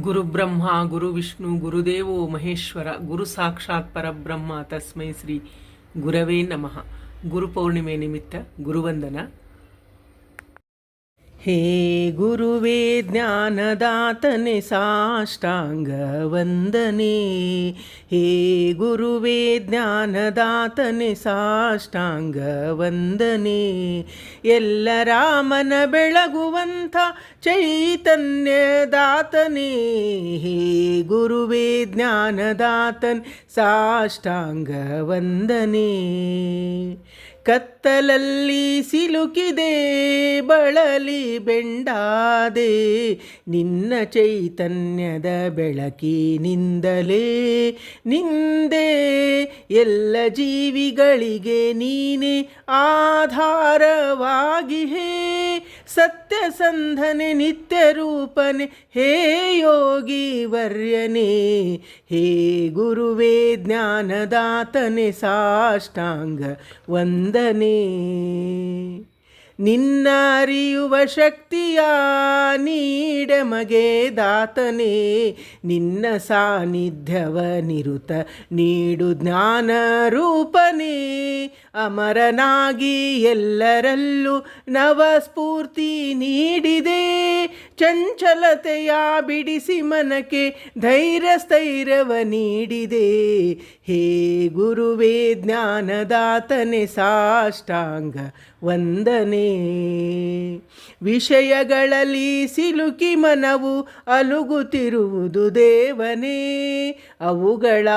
ಗುರುಬ್ರಹ್ಮ, ಗುರು ವಿಷ್ಣು, ಗುರುದೇವೋ ಮಹೇಶ್ವರ, ಗುರು ಸಾಕ್ಷಾತ್ ಪರಬ್ರಹ್ಮ, ತಸ್ಮೈ ಶ್ರೀ ಗುರವೇ ನಮಃ. ಗುರು ಪೌರ್ಣಿಮೆ ನಿಮಿತ್ತ ಗುರುವಂದನ. ಹೇ ಗುರುವೇ ಜ್ಞಾನದಾತನೆ ಸಾಷ್ಟಾಂಗ ವಂದನೆ ಹೇ ಗುರುವೇ ಜ್ಞಾನದಾತನೆ ಸಾಷ್ಟಾಂಗ ವಂದನೆ ಎಲ್ಲ ರಾಮನ ಬೆಳಗುವಂಥ ಚೈತನ್ಯದಾತನೇ ಹೇ ಗುರುವೇ ಜ್ಞಾನದಾತನ್ ಸಾಷ್ಟಾಂಗ ವಂದನೆ ಕತ್ತಲಲ್ಲಿ ಸಿಲುಕಿದೆ ಬಳಲಿ ಬೆಂಡಾದೆ. ನಿನ್ನ ಚೈತನ್ಯದ ಬೆಳಕಿನಿಂದಲೇ ನಿಂದೆ. ಎಲ್ಲ ಜೀವಿಗಳಿಗೆ ನೀನೆ ಆಧಾರವಾಗಿ ಸತ್ಯಸಂಧನೆ ನಿತ್ಯ ರೂಪನೆ. ಹೇ ಯೋಗಿ ವರ್ಯನೇ, ಹೇ ಗುರುವೇ ಜ್ಞಾನದಾತನೆ, ಸಾಷ್ಟಾಂಗ ವಂದನೆ. ನಿನ್ನ ಅರಿಯುವ ಶಕ್ತಿಯ ನೀಡಮಗೆ ದಾತನೇ, ನಿನ್ನ ಸಾನ್ನಿಧ್ಯವ ನಿರುತ ನೀಡು ಜ್ಞಾನ ರೂಪನೇ. ಅಮರನಾಗಿ ಎಲ್ಲರಲ್ಲೂ ನವಸ್ಫೂರ್ತಿ ನೀಡಿದೆ. ಚಂಚಲತೆಯ ಬಿಡಿಸಿ ಮನಕ್ಕೆ ಧೈರ್ಯ ಸ್ಥೈರ್ಯವ ನೀಡಿದೆ. ಹೇ ಗುರುವೇ ಜ್ಞಾನದಾತನೆ ಸಾಷ್ಟಾಂಗ ವಂದನೆ. ವಿಷಯಗಳಲ್ಲಿ ಸಿಲುಕಿ ಮನವು ಅಲುಗುತ್ತಿರುವುದು ದೇವನೇ. ಅವುಗಳ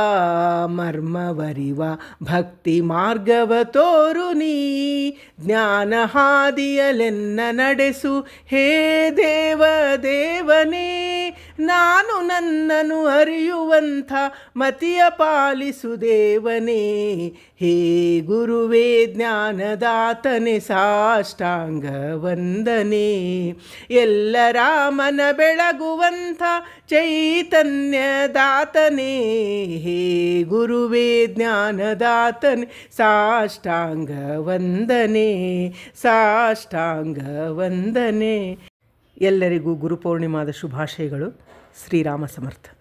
ಮರ್ಮವರಿವ ಭಕ್ತಿ ಮಾರ್ಗವ ತೋರು ನೀ ಜ್ಞಾನ ಹಾದಿಯಲೆನ್ನ ನಡೆಸು. ಹೇ ದೇವ ದೇವನೇ. ನಾನು ನನ್ನನು ಅರಿಯುವಂಥ ಮತಿಯ ಪಾಲಿಸುದೇವನೇ ಹೇ ಗುರುವೇ ಜ್ಞಾನದಾತನೆ, ಸಾಷ್ಟಾಂಗ ವಂದನೆ. ಎಲ್ಲ ರಾಮನ ಬೆಳಗುವಂಥ ಚೈತನ್ಯದಾತನೇ. ಹೇ ಗುರುವೇ ಜ್ಞಾನದಾತನೆ, ಸಾಷ್ಟಾಂಗ ವಂದನೆ ಸಾಷ್ಟಾಂಗ ವಂದನೆ. ಎಲ್ಲರಿಗೂ ಗುರುಪೂರ್ಣಿಮಾದ ಶುಭಾಶಯಗಳು. ಶ್ರೀರಾಮ ಸಮರ್ಥ.